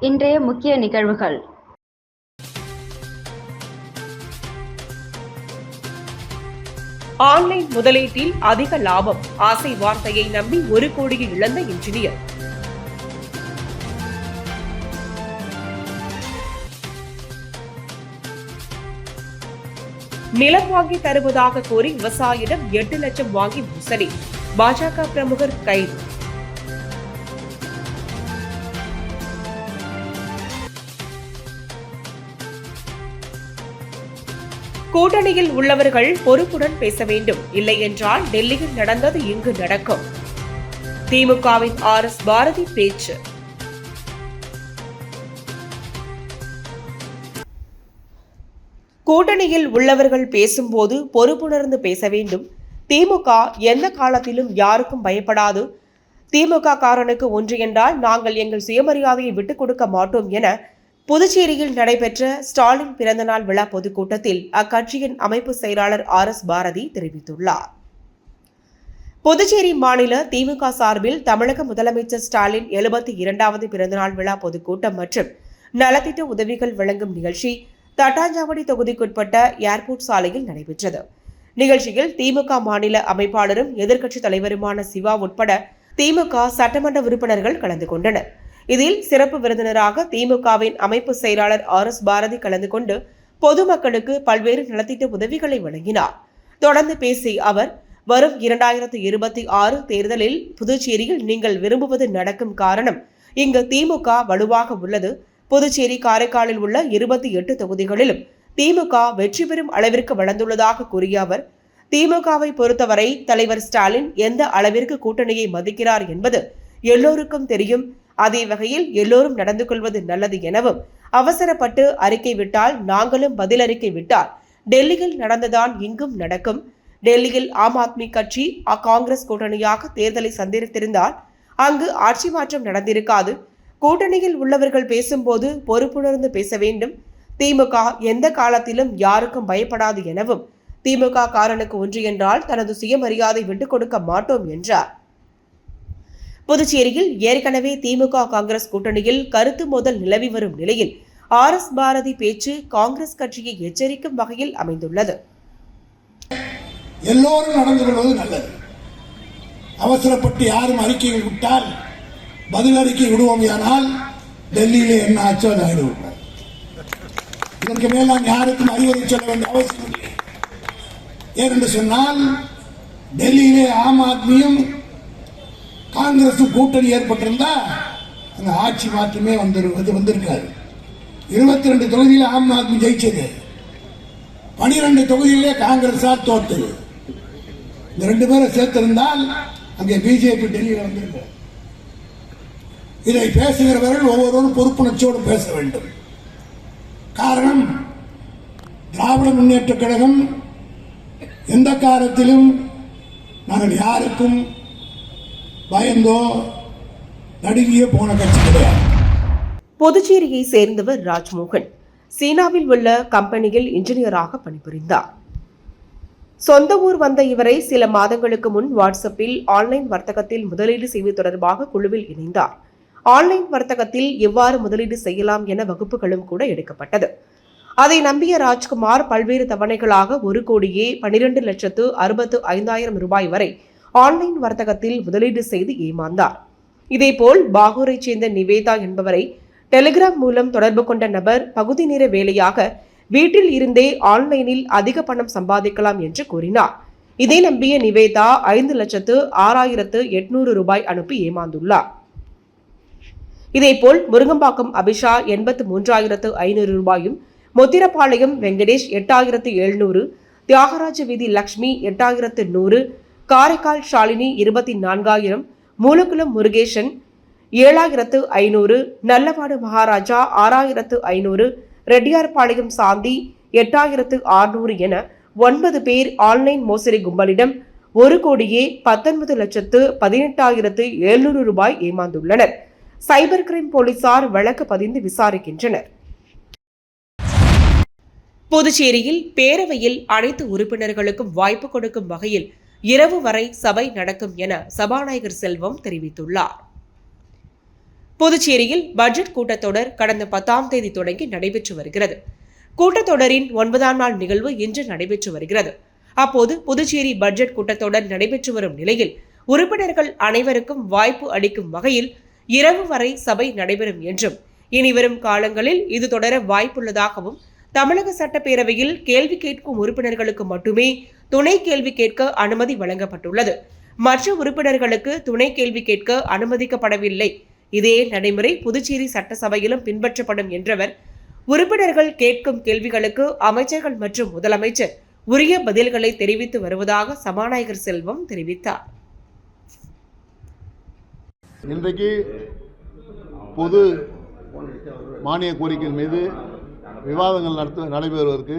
இன்றைய முக்கிய நிகழ்வுகள். ஆன்லைன் முதலீட்டில் அதிக லாபம். ஆசை வார்த்தையை நம்பி ஒரு கோடியை இழந்த இன்ஜினியர் நிலம் வாங்கி தருவதாக கோரி விவசாயிடம் எட்டு லட்சம் வாங்கி மோசடி. பாஜக பிரமுகர் கைது. கூட்டணியில் உள்ளவர்கள் பொறுப்புடன் பேச வேண்டும். இல்லை என்றால் டெல்லியில் நடந்தது இங்கு நடக்கும். திமுகவின் ஆர் எஸ் பாரதி பேச்சு. கூட்டணியில் உள்ளவர்கள் பேசும்போது பொறுப்புணர்ந்து பேச வேண்டும். திமுக எந்த காலத்திலும் யாருக்கும் பயப்படாது. திமுக காரனுக்கு ஒன்று என்றால் நாங்கள் எங்கள் சுயமரியாதையை விட்டுக் கொடுக்க மாட்டோம் என புதுச்சேரியில் நடைபெற்ற ஸ்டாலின் பிறந்தநாள் விழா பொதுக்கூட்டத்தில் அக்கட்சியின் அமைப்பு செயலாளர் ஆர் எஸ் பாரதி தெரிவித்துள்ளார். புதுச்சேரி மாநில திமுக சார்பில் தமிழக முதலமைச்சர் ஸ்டாலின் எழுபத்தி இரண்டாவது பிறந்தநாள் விழா பொதுக்கூட்டம் மற்றும் நலத்திட்ட உதவிகள் வழங்கும் நிகழ்ச்சி தட்டாஞ்சாவடி தொகுதிக்குட்பட்ட ஏர்போர்ட் சாலையில் நடைபெற்றது. நிகழ்ச்சியில் திமுக மாநில அமைப்பாளரும் எதிர்க்கட்சித் தலைவருமான சிவா உட்பட திமுக சட்டமன்ற உறுப்பினர்கள் கலந்து கொண்டனர். இதில் சிறப்பு விருந்தினராக திமுகவின் அமைப்பு செயலாளர் ஆர் எஸ் பாரதி கலந்து கொண்டு பொதுமக்களுக்கு பல்வேறு நலத்திட்ட உதவிகளை வழங்கினார். தொடர்ந்து பேசிய அவர் வரும் இரண்டாயிரத்து இருபத்தி ஆறு தேர்தலில் புதுச்சேரியில் நீங்கள் விரும்புவது நடக்கும் காரணம் இங்கு திமுக வலுவாக உள்ளது. புதுச்சேரி காரைக்காலில் உள்ள இருபத்தி எட்டு தொகுதிகளிலும் திமுக வெற்றி பெறும் அளவிற்கு வளர்ந்துள்ளதாக கூறிய அவர் திமுகவை பொறுத்தவரை தலைவர் ஸ்டாலின் எந்த அளவிற்கு கூட்டணியை மதிக்கிறார் என்பது எல்லோருக்கும் தெரியும். அதே வகையில் எல்லோரும் நடந்து கொள்வது நல்லது எனவும் அவசரப்பட்டு அறிக்கை விட்டால் நாங்களும் பதில் அறிக்கை விட்டால் டெல்லியில் நடந்ததான் இங்கும் நடக்கும். டெல்லியில் ஆம் ஆத்மி கட்சி காங்கிரஸ் கூட்டணியாக தேர்தலை சந்தித்திருந்தால் அங்கு ஆட்சி மாற்றம் நடந்திருக்காது. கூட்டணியில் உள்ளவர்கள் பேசும்போது பொறுப்புணர்ந்து பேச வேண்டும். திமுக எந்த காலத்திலும் யாருக்கும் பயப்படாது எனவும் திமுக காரனுக்கு ஒன்று என்றால் தனது சுயமரியாதை விட்டுக் கொடுக்க மாட்டோம் என்றார். புதுச்சேரியில் ஏற்கனவே திமுக காங்கிரஸ் கூட்டணியில் கருத்து மோதல் நிலவி வரும் நிலையில் ஆர் எஸ் பாரதி பேச்சு காங்கிரஸ் கட்சியை எச்சரிக்கும் வகையில் அமைந்துள்ளது. எல்லோரும் நடந்து கொள்வது நல்லது. அவசரப்பட்டு யாரும் அறிக்கை விட்டால் பதில் அறிக்கை விடுவோம் ஆனால் டெல்லியிலே என்ன ஆச்சோ அது இதற்கு மேல் நான் யாருக்கும் அறிவுரை சொல்ல வேண்டிய அவசியம் இல்லை. ஏனென்று சொன்னால் டெல்லியிலே ஆம் ஆத்மியும் காங்கிரஸ் கூட்டணி ஏற்பட்டிருந்தா அந்த ஆட்சி மாற்றமே வந்துரு அது வந்திருக்காது. இருபத்தி ரெண்டு தொகுதியில் ஆம் ஆத்மி ஜெயிச்சது. பனிரெண்டு தொகுதியிலே காங்கிரஸால் தோற்றது இந்த ரெண்டு பேரை சேர்த்திருந்தால் அங்கே பிஜேபி டெல்லியில் வந்திருக்கும் இதை பேசுகிறவர்கள் ஒவ்வொருவரும் பொறுப்புணர்ச்சியோடு பேச வேண்டும். காரணம் திராவிட முன்னேற்ற கழகம் எந்த காலத்திலும் நாங்கள் யாருக்கும் பயந்தோ நடுங்கியோ போன கட்சி கிடையாது. புதுச்சேரியை சேர்ந்தவர் ராஜ்மோகன். சீனாவில் உள்ள கம்பெனியில் இன்ஜினியராக பணிபுரிந்தார். சொந்த ஊர் வந்த இவரை சில மாதங்களுக்கு முன் வாட்ஸ்அப்பில் ஆன்லைன் வர்த்தகத்தில் முதலீடு செய்வது தொடர்பாக குழுவில் இணைந்தார். ஆன்லைன் வர்த்தகத்தில் எவ்வாறு முதலீடு செய்யலாம் என வகுப்புகளும் கூட எடுக்கப்பட்டது. அதை நம்பிய ராஜ்குமார் பல்வேறு தவணைகளாக ஒரு கோடியே பனிரெண்டு லட்சத்து அறுபத்து ஐந்தாயிரம் ரூபாய் வரை ஆன்லைன் வர்த்தகத்தில் முதலீடு செய்து ஏமாந்தார். இதேபோல் பாகூரைச் சேர்ந்த நிவேதா என்பவரை டெலிகிராம் மூலம் தொடர்பு கொண்ட நபர் பகுதி நேர வேலையாக வீட்டில் இருந்தே ஆன்லைனில் அதிக பணம் சம்பாதிக்கலாம் என்று கூறினார். இதை நம்பிய நிவேதா ஐந்து லட்சத்து ஆறாயிரத்து எட்நூறு ரூபாய் அனுப்பி ஏமாந்துள்ளார். இதேபோல் முருங்கம்பாக்கம் அபிஷா எண்பத்து மூன்றாயிரத்து ஐநூறு ரூபாயும் முத்திரப்பாளையம் வெங்கடேஷ் எட்டாயிரத்து எழுநூறு தியாகராஜ வீதி லக்ஷ்மி எட்டாயிரத்து நூறு காரைக்கால் ஷாலினி இருபத்தி நான்காயிரம் மூலக்குளம் முருகேசன் ஏழாயிரத்து ஐநூறு நல்லவாடு மகாராஜா ஆறாயிரத்து ஐநூறு ரெட்டியார்பாளையம் சாந்தி எட்டாயிரத்து ஆறுநூறு என ஒன்பது பேர் ஆன்லைன் மோசடி கும்பலிடம் ஒரு கோடியே பத்தொன்பது லட்சத்து பதினெட்டாயிரத்து எழுநூறு ரூபாய் ஏமாந்துள்ளனர். சைபர் கிரைம் போலீசார் வழக்கு பதிந்து விசாரிக்கின்றனர். புதுச்சேரியில் பேரவையில் அனைத்து உறுப்பினர்களுக்கும் வாய்ப்பு கொடுக்கும் வகையில் இரவு வரை சபை நடக்கும் என சபாநாயகர் செல்வம் தெரிவித்துள்ளார். புதுச்சேரியில் பட்ஜெட் கூட்டத்தொடர் கடந்த பத்தாம் தேதி தொடங்கி நடைபெற்று வருகிறது. கூட்டத்தொடரின் ஒன்பதாம் நாள் நிகழ்வு இன்று நடைபெற்று வருகிறது. அப்போது புதுச்சேரி பட்ஜெட் கூட்டத்தொடர் நடைபெற்று வரும் நிலையில் உறுப்பினர்கள் அனைவருக்கும் வாய்ப்பு அளிக்கும் வகையில் இரவு வரை சபை நடைபெறும் என்றும் இனிவரும் காலங்களில் இது தொடர வாய்ப்புள்ளதாகவும் தமிழக சட்டப்பேரவையில் கேள்வி கேட்கும் உறுப்பினர்களுக்கு மட்டுமே துணை கேள்வி கேட்க அனுமதி வழங்கப்பட்டுள்ளது. மற்ற உறுப்பினர்களுக்கு துணை கேள்வி கேட்க அனுமதிக்கப்படவில்லை. இதே நடைமுறை புதுச்சேரி சட்டசபையிலும் பின்பற்றப்படும் என்றவர் உறுப்பினர்கள் கேட்கும் கேள்விகளுக்கு அமைச்சர்கள் மற்றும் முதலமைச்சர் உரிய பதில்களை தெரிவித்து வருவதாக சபாநாயகர் செல்வம் தெரிவித்தார். இன்றைக்கு பொது மானிய கோரிக்கை மீது விவாதங்கள் நடத்த நடைபெறுவதற்கு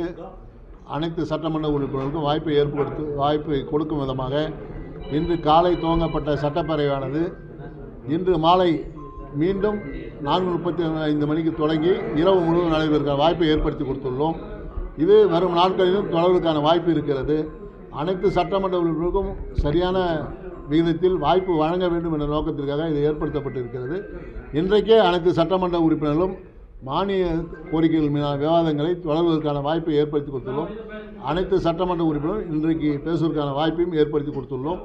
அனைத்து சட்டமன்ற உறுப்பினர்களுக்கும் வாய்ப்பை ஏற்படுத்து வாய்ப்பை கொடுக்கும் விதமாக இன்று காலை துவங்கப்பட்ட சட்டப்பேரவையானது இன்று மாலை மீண்டும் நான்கு முப்பத்தி ஐந்து மணிக்கு தொடங்கி இரவு முழுவதும் நடைபெறுகிற வாய்ப்பை ஏற்படுத்தி கொடுத்துள்ளோம். இது வரும் நாட்களிலும் தொடர்வதற்கான வாய்ப்பு இருக்கிறது. அனைத்து சட்டமன்ற உறுப்பினருக்கும் சரியான விகிதத்தில் வாய்ப்பு வழங்க வேண்டும் என்ற நோக்கத்திற்காக இது ஏற்படுத்தப்பட்டிருக்கிறது. இன்றைக்கே அனைத்து சட்டமன்ற உறுப்பினர்களும் மானிய கோரிக்கைகள் மீதான விவாதங்களை தொடர்வதற்கான வாய்ப்பை ஏற்படுத்தி கொடுத்துள்ளோம். அனைத்து சட்டமன்ற உறுப்பினரும் இன்றைக்கு பேசுவதற்கான வாய்ப்பையும் ஏற்படுத்தி கொடுத்துள்ளோம்.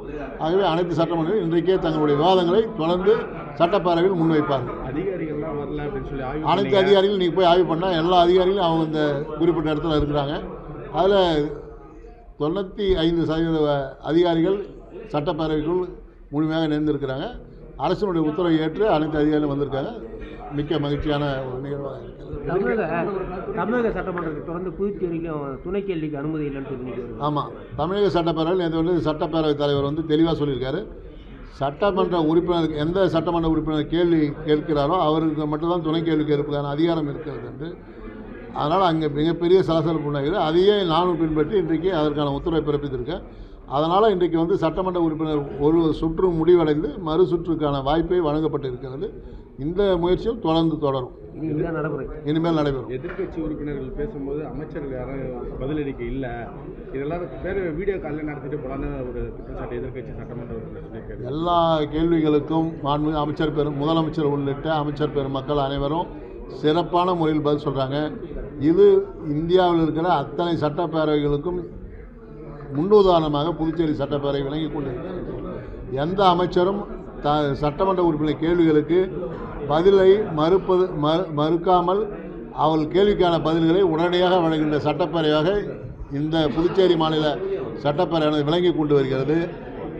ஆகவே அனைத்து சட்டமன்றங்களும் இன்றைக்கே தங்களுடைய விவாதங்களை தொடர்ந்து சட்டப்பேரவையில் முன்வைப்பார்கள். அனைத்து. அதிகாரிகளும் நீங்கள் போய் ஆய்வு பண்ணால் எல்லா அதிகாரிகளும் அவங்க இந்த குறிப்பிட்ட இடத்துல இருக்கிறாங்க. அதில் தொண்ணூற்றி ஐந்து சதவீத அதிகாரிகள் சட்டப்பேரவைக்குள் முழுமையாக நேர்ந்திருக்கிறாங்க அரசினுடைய உத்தரவை ஏற்று அனைத்து அதிகாரிகளும் வந்திருக்காங்க. மிக்க மகிழ்ச்சியான ஒரு நிகழ்வாக இருக்கிறது. தமிழக தமிழக சட்டமன்றத்தை தொடர்ந்து புதுச்சேரியிலும் துணை கேள்விக்கு அனுமதி இல்லைன்னு. ஆமாம் தமிழக சட்டப்பேரவையில் நேற்று வந்து சட்டப்பேரவைத் தலைவர் வந்து தெளிவாக சொல்லியிருக்காரு. சட்டமன்ற உறுப்பினர் எந்த சட்டமன்ற உறுப்பினர் கேள்வி கேட்கிறாரோ அவருக்கு மட்டும்தான் துணை கேள்வி கேட்பதற்கான அதிகாரம் இருக்கிறது என்று. அதனால் அங்கே மிகப்பெரிய சலசலப்பு உண்டாகிறது அதையே நானும் பின்பற்றி இன்றைக்கு அதற்கான உத்தரவை பிறப்பித்திருக்கேன். அதனால் இன்றைக்கு வந்து சட்டமன்ற உறுப்பினர் ஒரு சுற்று முடிவடைந்து மறு சுற்றுக்கான வாய்ப்பை வழங்கப்பட்டு இருக்கிறது இந்த முயற்சியும் தொடர்ந்து தொடரும். இனிமேல் நடைபெறும். எதிர்க்கட்சி உறுப்பினர்கள் பேசும்போது அமைச்சர்கள் யாரும் பதிலளிக்க இல்லை. இதெல்லாம் பேர் வீடியோ காலில் நடத்திட்டு போலான்னு ஒரு குற்றச்சாட்டு எதிர்க்கட்சி சட்டமன்ற உறுப்பினர் எல்லா கேள்விகளுக்கும் மாண்பு அமைச்சர் பெரும் முதலமைச்சர் உள்ளிட்ட அமைச்சர் பெருமக்கள் அனைவரும் சிறப்பான முறையில் பதில் சொல்கிறாங்க இது இந்தியாவில் இருக்கிற அத்தனை சட்டப்பேரவைகளுக்கும் முன்னுதாரணமாக புதுச்சேரி சட்டப்பேரவை விளங்கி கொண்டிருக்கிறது. எந்த அமைச்சரும் த சட்டமன்ற உறுப்பினர் கேள்விகளுக்கு பதிலை மறுப்பது மறு மறுக்காமல் அவள் கேள்விக்கான பதில்களை உடனடியாக வழங்குகின்ற சட்டப்பேரவையாக இந்த புதுச்சேரி மாநில சட்டப்பேரவை விளங்கி கொண்டு வருகிறது.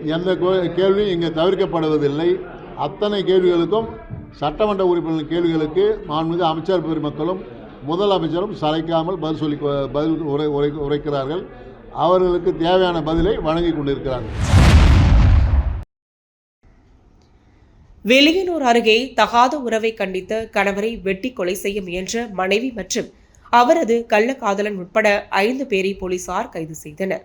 எந்த கோ- கேள்வியும் இங்கே தவிர்க்கப்படுவதில்லை. அத்தனை கேள்விகளுக்கும் சட்டமன்ற உறுப்பினர் கேள்விகளுக்கு மாண்புமிகு அமைச்சர் பெருமக்களும் முதலமைச்சரும் சளைக்காமல் பதில் சொல்லி பதில் உரை உரை உரைக்கிறார்கள். அவர்களுக்கு தேவையான பதிலை வழங்கி கொண்டிருக்கிறார்கள். வெளியனூர் அருகே தகாத உறவை கண்டித்த கணவரை வெட்டி கொலை செய்ய முயன்ற மனைவி மற்றும் அவரது கள்ளக்காதலன் உட்பட ஐந்து பேரை போலீசார் கைது செய்தனர்.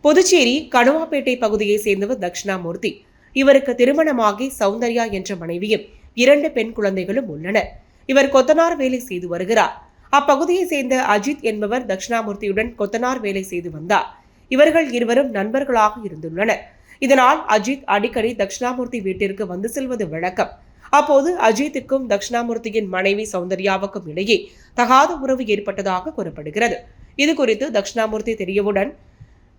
புதுச்சேரி கணுவாப்பேட்டை பகுதியைச் சேர்ந்தவர் தட்சிணாமூர்த்தி இவருக்கு திருமணமாகி சௌந்தர்யா என்ற மனைவியும் இரண்டு பெண் குழந்தைகளும் உள்ளனர். இவர் கொத்தனார் வேலை செய்து வருகிறார். அப்பகுதியைச் சேர்ந்த அஜித் என்பவர் தட்சிணாமூர்த்தியுடன் கொத்தனார் வேலை செய்து வந்தார். இவர்கள் இருவரும் நண்பர்களாக இருந்துள்ளனர். இதனால் அஜித் அடிக்கடி தட்சிணாமூர்த்தி வீட்டிற்கு வந்து செல்வது வழக்கம். அப்போது அஜித்துக்கும் தட்சிணாமூர்த்தியின் மனைவி சௌந்தர்யாவுக்கும் இடையே தகாத உறவு ஏற்பட்டதாக கூறப்படுகிறது. இது குறித்து தட்சிணாமூர்த்தி தெரியவுடன்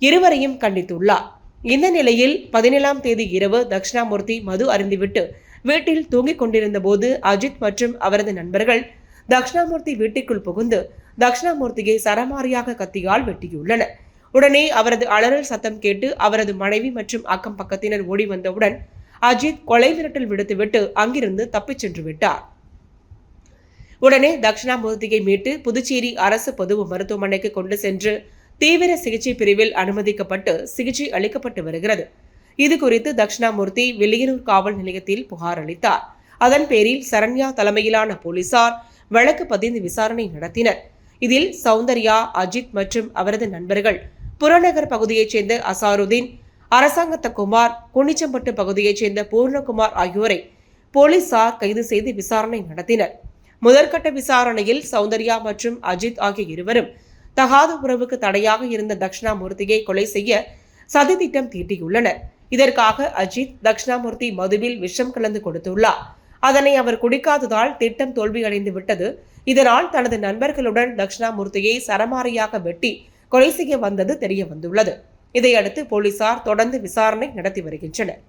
இருவரையும் கண்டித்துள்ளார். இந்த நிலையில் பதினேழாம் தேதி இரவு தட்சிணாமூர்த்தி மது அருந்திவிட்டு வீட்டில் தூங்கிக் கொண்டிருந்த போது அஜித் மற்றும் அவரது நண்பர்கள் தக்ஷணாமூர்த்தி வீட்டுக்குள் புகுந்து தக்ஷணாமூர்த்தியை சரமாரியாக கத்தியால் வெட்டியுள்ளனர். உடனே அவரது அலறல் சத்தம் கேட்டு அவரது மனைவி மற்றும் அக்கம் பக்கத்தினர் ஓடி வந்தவுடன் அஜித் கொலை மிரட்டல் விடுத்துவிட்டு அங்கிருந்து தப்பிச் சென்று விட்டார். உடனே தக்ஷணாமூர்த்தியை மீட்டு புதுச்சேரி அரசு பொது மருத்துவமனைக்கு கொண்டு சென்று தீவிர சிகிச்சை பிரிவில் அனுமதிக்கப்பட்டு சிகிச்சை அளிக்கப்பட்டு வருகிறது. இது குறித்து தக்ஷணாமூர்த்தி வெளியனூர் காவல் நிலையத்தில் புகார் அளித்தார். அதன் பேரில் சரண்யா தலைமையிலான போலீசார் வழக்கு பதிந்து விசாரணை நடத்தினர். இதில் சௌந்தர்யா அஜித் மற்றும் அவரது நண்பர்கள். புறநகர் பகுதியைச் சேர்ந்த அசாருதீன் அரசாங்கத்த குமார் குனிச்சம்பட்டு பகுதியைச் சேர்ந்த பூர்ணகுமார் ஆகியோரை போலீசார் கைது செய்து விசாரணை நடத்தினர். முதற்கட்ட விசாரணையில் சௌந்தர்யா மற்றும் அஜித் ஆகிய இருவரும் தகாத உறவுக்கு தடையாக இருந்த தட்சிணாமூர்த்தியை கொலை செய்ய சதித்திட்டம் தீட்டியுள்ளனர். இதற்காக அஜித் தட்சிணாமூர்த்தி மதுவில் விஷம் கலந்து கொடுத்துள்ளார். அதனை அவர் குடிக்காததால் திட்டம் தோல்வியடைந்து விட்டது. இதனால் தனது நண்பர்களுடன் தட்சிணாமூர்த்தியை சரமாரியாக வெட்டி கொலை செய்ய வந்தது தெரிய வந்துள்ளது. இதையடுத்து போலீசார் தொடர்ந்து விசாரணை நடத்தி வருகின்றனர்.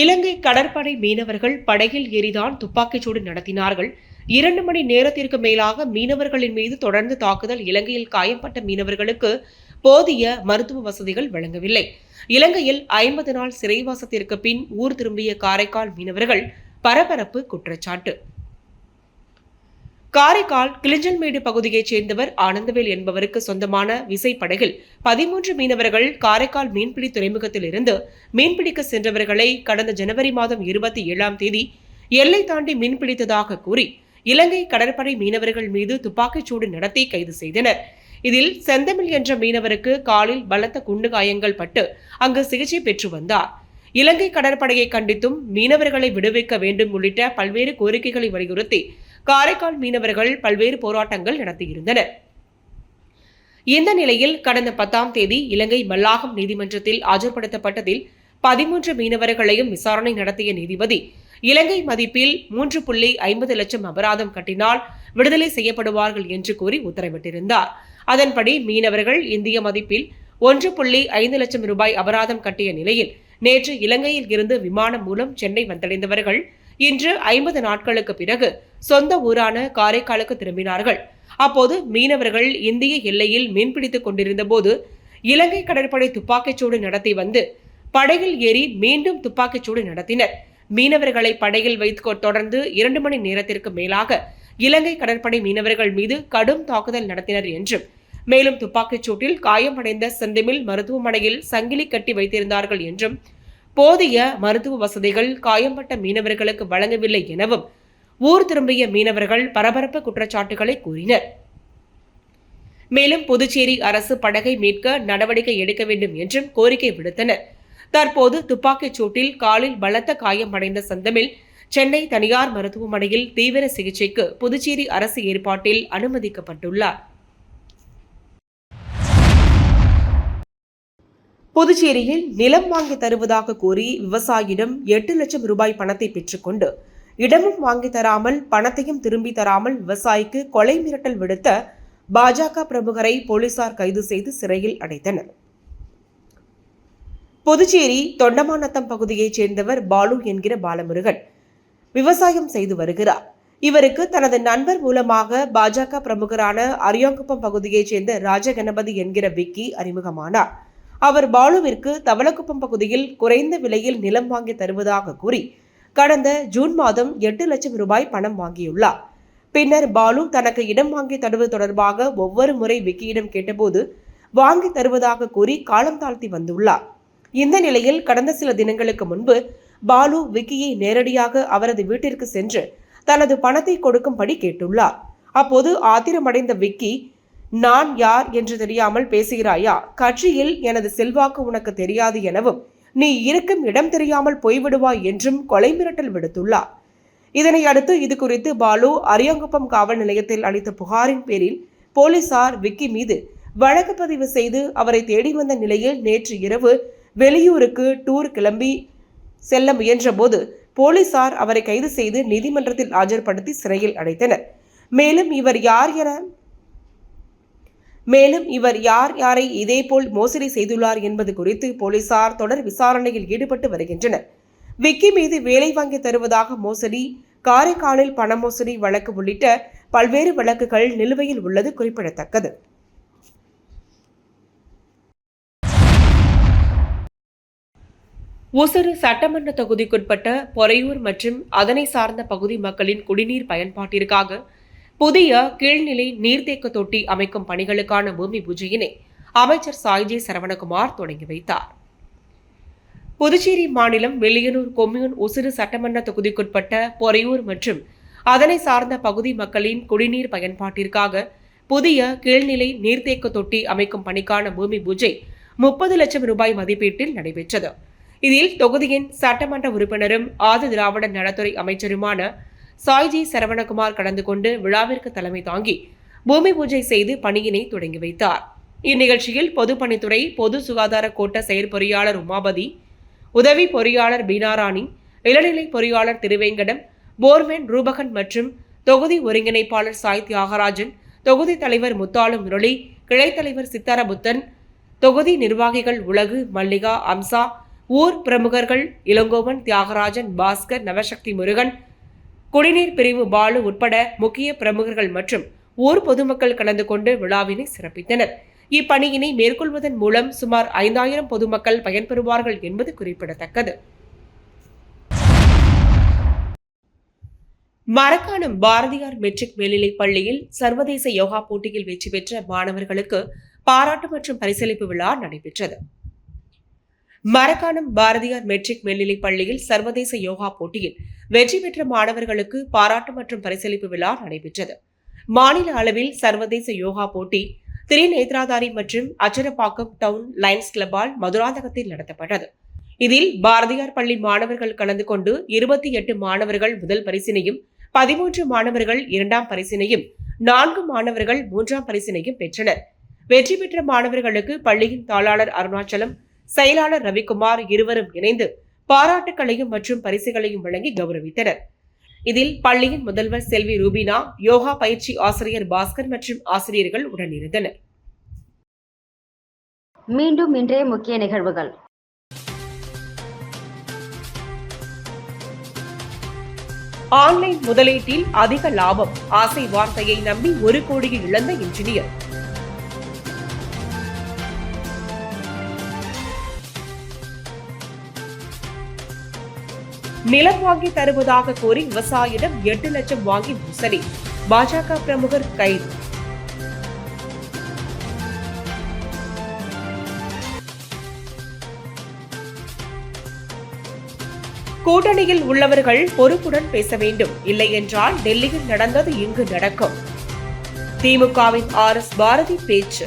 இலங்கை கடற்படை மீனவர்கள் படகில் ஏறிதான் துப்பாக்கிச்சூடு நடத்தினார்கள். இரண்டு மணி நேரத்திற்கு மேலாக மீனவர்களின் மீது தொடர்ந்து தாக்குதல் இலங்கையில் காயப்பட்ட மீனவர்களுக்கு போதிய மருத்துவ வசதிகள் வழங்கவில்லை. இலங்கையில் ஐம்பது நாள் சிறைவாசத்திற்கு பின் ஊர் திரும்பிய காரைக்கால் மீனவர்கள் பரபரப்பு குற்றச்சாட்டு. காரைக்கால் கிளிஞ்சல்மேடு பகுதியைச் சேர்ந்தவர் ஆனந்தவேல் என்பவருக்கு சொந்தமான விசைப்படகில் பதிமூன்று மீனவர்கள் காரைக்கால் மீன்பிடி துறைமுகத்தில் இருந்து மீன்பிடிக்க சென்றவர்களை கடந்த ஜனவரி மாதம் இருபத்தி ஏழாம் தேதி எல்லை தாண்டி மீன்பிடித்ததாக கூறி இலங்கை கடற்படை மீனவர்கள் மீது துப்பாக்கிச்சூடு நடத்தி கைது செய்தனர். இதில் செந்தமிழ் என்ற மீனவருக்கு காலில் பலத்த குண்டு காயங்கள் பட்டு அங்கு சிகிச்சை பெற்று வந்தார். இலங்கை கடற்படையை கண்டித்தும் மீனவர்களை விடுவிக்க வேண்டும் உள்ளிட்ட பல்வேறு கோரிக்கைகளை வலியுறுத்தி காரைக்கால் மீனவர்கள் பல்வேறு போராட்டங்கள் நடத்தியிருந்தனர். இந்த நிலையில் கடந்த பத்தாம் தேதி இலங்கை மல்லாகம் நீதிமன்றத்தில் ஆஜர்படுத்தப்பட்டதில் பதிமூன்று மீனவர்களையும் விசாரணை நடத்திய நீதிபதி இலங்கை மதிப்பில் மூன்று புள்ளி ஐம்பது லட்சம் அபராதம் கட்டினால் விடுதலை செய்யப்படுவார்கள் என்று கூறி உத்தரவிட்டிருந்தார். அதன்படி மீனவர்கள் இந்திய மதிப்பில் ஒன்று புள்ளி ஐந்து லட்சம் ரூபாய் அபராதம் கட்டிய நிலையில் நேற்று இலங்கையில் இருந்து விமானம் மூலம் சென்னை வந்தடைந்தவர்கள் இன்று ஐம்பது நாட்களுக்கு பிறகு சொந்த ஊரான காரைக்காலுக்கு திரும்பினார்கள். அப்போது மீனவர்கள் இந்திய எல்லையில் மீன்பிடித்துக் கொண்டிருந்த போது இலங்கை கடற்படை துப்பாக்கிச்சூடு நடத்தி வந்து படகில் ஏறி மீண்டும் துப்பாக்கிச்சூடு நடத்தினர். மீனவர்களை படகில் வைத்து தொடர்ந்து இரண்டு மணி நேரத்திற்கு மேலாக இலங்கை கடற்படை மீனவர்கள் மீது கடும் தாக்குதல் நடத்தினர் என்றும் மேலும் துப்பாக்கிச் சூட்டில் காயமடைந்த செந்திமில் மருத்துவமனையில் சங்கிலி கட்டி வைத்திருந்தார்கள் என்றும் போதிய மருத்துவ வசதிகள் காயம்பட்ட மீனவர்களுக்கு வழங்கவில்லை எனவும் ஊர் திரும்பிய மீனவர்கள் பரபரப்பு குற்றச்சாட்டுகளை கூறினர். மேலும் புதுச்சேரி அரசு படகை மீட்க நடவடிக்கை எடுக்க வேண்டும் என்றும் கோரிக்கை விடுத்தனர். தற்போது துப்பாக்கிச் சூட்டில் காலில் பலத்த காயமடைந்த செந்தமில் சென்னை தனியார் மருத்துவமனையில் தீவிர சிகிச்சைக்கு புதுச்சேரி அரசு ஏற்பாட்டில் அனுமதிக்கப்பட்டுள்ளார். புதுச்சேரியில் நிலம் வாங்கி தருவதாக கூறி விவசாயியிடம் எட்டு லட்சம் ரூபாய் பணத்தை பெற்றுக்கொண்டு இடமும் வாங்கி தராமல் பணத்தையும் திரும்பி தராமல் விவசாயிக்கு கொலை மிரட்டல் விடுத்த பாஜக பிரமுகரை போலீசார் கைது செய்து சிறையில் அடைத்தனர். புதுச்சேரி தொண்டமாநத்தம் பகுதியைச் சேர்ந்தவர் பாலு என்கிற பாலமுருகன் விவசாயம் செய்து வருகிறார். இவருக்கு தனது நண்பர் மூலமாக பாஜக பிரமுகரான அரியாங்குப்பம் பகுதியைச் சேர்ந்த ராஜகணபதி என்கிற விக்கி அறிமுகமானார். அவர் பாலுவிற்கு தவளக்குப்பம் பகுதியில் குறைந்த விலையில் நிலம் வாங்கி தருவதாக கூறி கடந்த ஜூன் மாதம் எட்டு லட்சம் ரூபாய் பணம் வாங்கியுள்ளார். பின்னர் பாலு தனக்கு இடம் வாங்கி தருவது தொடர்பாக ஒவ்வொரு முறை விக்கியிடம் கேட்டபோது வாங்கி தருவதாக கூறி காலம் தாழ்த்தி வந்துள்ளார். இந்த நிலையில் கடந்த சில தினங்களுக்கு முன்பு பாலு விக்கியை நேரடியாக அவரது வீட்டிற்கு சென்று தனது பணத்தை கொடுக்கும்படி கேட்டுள்ளார். அப்போது ஆத்திரமடைந்த விக்கி நான் யார் என்று தெரியாமல் பேசுகிறாயா? கட்சியில் எனது செல்வாக்கு உனக்கு தெரியாது எனவும் நீ இருக்கும் இடம் தெரியாமல் போய்விடுவாய் என்றும் கொலை மிரட்டல் விடுத்துள்ளார். இதனை அடுத்து இது குறித்து பாலு அரியாங்குப்பம் காவல் நிலையத்தில் அளித்த புகாரின் பேரில் போலீசார் விக்கி மீது வழக்கு பதிவு செய்து அவரை தேடி வந்த நிலையில் நேற்று இரவு வெளியூருக்கு டூர் கிளம்பி செல்ல முயன்றபோது போலீசார் அவரை கைது செய்து நீதிமன்றத்தில் ஆஜர்படுத்தி சிறையில் அடைத்தனர். மேலும் இவர் யார் என மேலும் இவர் யார் யாரை இதேபோல் மோசடி செய்துள்ளார் என்பது குறித்து போலீசார் தொடர் விசாரணையில் ஈடுபட்டு வருகின்றனர். விக்கி மீது வேலை வாங்கி தருவதாக மோசடி காரைக்காலில் பண மோசடி வழக்கு உள்ளிட்ட பல்வேறு வழக்குகள் நிலுவையில் உள்ளது குறிப்பிடத்தக்கது. ஒசூர் சட்டமன்ற தொகுதிக்குட்பட்ட பொறையூர் மற்றும் அதனை சார்ந்த பகுதி மக்களின் குடிநீர் பயன்பாட்டிற்காக புதிய கீழ்நிலை நீர்த்தேக்க தொட்டி அமைக்கும் பணிகளுக்கான பூமி பூஜையினை அமைச்சர் சாய்ஜி சரவணகுமார் தொடங்கி வைத்தார். புதுச்சேரி மாநிலம் வெள்ளியனூர் கொம்யூன் உசிறு சட்டமன்ற தொகுதிக்குட்பட்ட பொறையூர் மற்றும் அதனை சார்ந்த பகுதி மக்களின் குடிநீர் பயன்பாட்டிற்காக புதிய கீழ்நிலை நீர்த்தேக்க தொட்டி அமைக்கும் பணிக்கான பூமி பூஜை முப்பது லட்சம் ரூபாய் மதிப்பீட்டில் நடைபெற்றது. இதில் தொகுதியின் சட்டமன்ற உறுப்பினரும் ஆதி திராவிட நலத்துறை அமைச்சருமான சாய்ஜி சரவணகுமார் கலந்து கொண்டு விழாவிற்கு தலைமை தாங்கி பூமி பூஜை செய்து பணியினை தொடங்கி வைத்தார். இந்நிகழ்ச்சியில் பொதுப்பணித்துறை பொது சுகாதார கோட்ட செயற்பொறியாளர் உமாபதி உதவி பொறியாளர் பீனாராணி இளநிலை பொறியாளர் திருவேங்கடம் போர்வென் ரூபகன் மற்றும் தொகுதி ஒருங்கிணைப்பாளர் சாய் தியாகராஜன் தொகுதி தலைவர் முத்தாலு முரளி கிளைத்தலைவர் சித்தரபுத்தன் சித்தாரபுத்தன் தொகுதி நிர்வாகிகள் உலகு மல்லிகா அம்சா ஊர் பிரமுகர்கள் இளங்கோவன் தியாகராஜன் பாஸ்கர் நவசக்தி முருகன் குடிநீர் பிரிவு பாலு உட்பட முக்கிய பிரமுகர்கள் மற்றும் ஊர் பொதுமக்கள் கலந்து கொண்டு விழாவினை சிறப்பித்தனர். இப்பணியினை மேற்கொள்வதன் மூலம் சுமார் ஐந்தாயிரம் பொதுமக்கள் பயன்பெறுவார்கள் என்பது குறிப்பிடத்தக்கது. மரக்காணம் பாரதியார் மெட்ரிக் மேல்நிலைப் பள்ளியில் சர்வதேச யோகா போட்டியில் வெற்றி பெற்ற மாணவர்களுக்கு பாராட்டு மற்றும் பரிசளிப்பு விழா நடைபெற்றது. மரக்காணம் பாரதியார் மெட்ரிக் மேல்நிலைப் பள்ளியில் சர்வதேச யோகா போட்டியில் வெற்றி பெற்ற மாணவர்களுக்கு பாராட்டு மற்றும் பரிசளிப்பு விழா நடைபெற்றது. மாநில அளவில் சர்வதேச யோகா போட்டி திரிநேத்ராதாரி மற்றும் அச்சரப்பாக்கம் டவுன் லயன்ஸ் கிளப்பால் மதுராந்தகத்தில் நடத்தப்பட்டது. இதில் பாரதியார் பள்ளி மாணவர்கள் கலந்து கொண்டு இருபத்தி எட்டு மாணவர்கள் முதல் பரிசினையும் பதிமூன்று மாணவர்கள் இரண்டாம் பரிசினையும் நான்கு மாணவர்கள் மூன்றாம் பரிசினையும் பெற்றனர். வெற்றி பெற்ற மாணவர்களுக்கு பள்ளியின் தாளாளர் அருணாச்சலம் செயலாளர் ரவிக்குமார் இருவரும் இணைந்து பாராட்டுக்களையும் மற்றும் பரிசுகளையும் வழங்கி கௌரவித்தனர். இதில் பள்ளியின் முதல்வர் செல்வி ரூபினா யோகா பயிற்சி ஆசிரியர் பாஸ்கர் மற்றும் ஆசிரியர்கள் உடனிருந்தனர். மீண்டும் இன்றைய முக்கிய நிகழ்வுகள். ஆன்லைன் முதலீட்டில் அதிக லாபம் ஆசை வார்த்தையை நம்பி ஒரு கோடியை இழந்த இன்ஜினியர். நிலம் வாங்கி தருவதாக கூறி விவசாயிடம் எட்டு லட்சம் வாங்கி மோசடி பாஜக பிரமுகர் கைது. கூட்டணியில் உள்ளவர்கள் பொறுப்புடன் பேச வேண்டும். இல்லை என்றால் டெல்லியில் நடந்தது இங்கு நடக்கும். திமுகவின் ஆர் எஸ் பாரதி பேச்சு.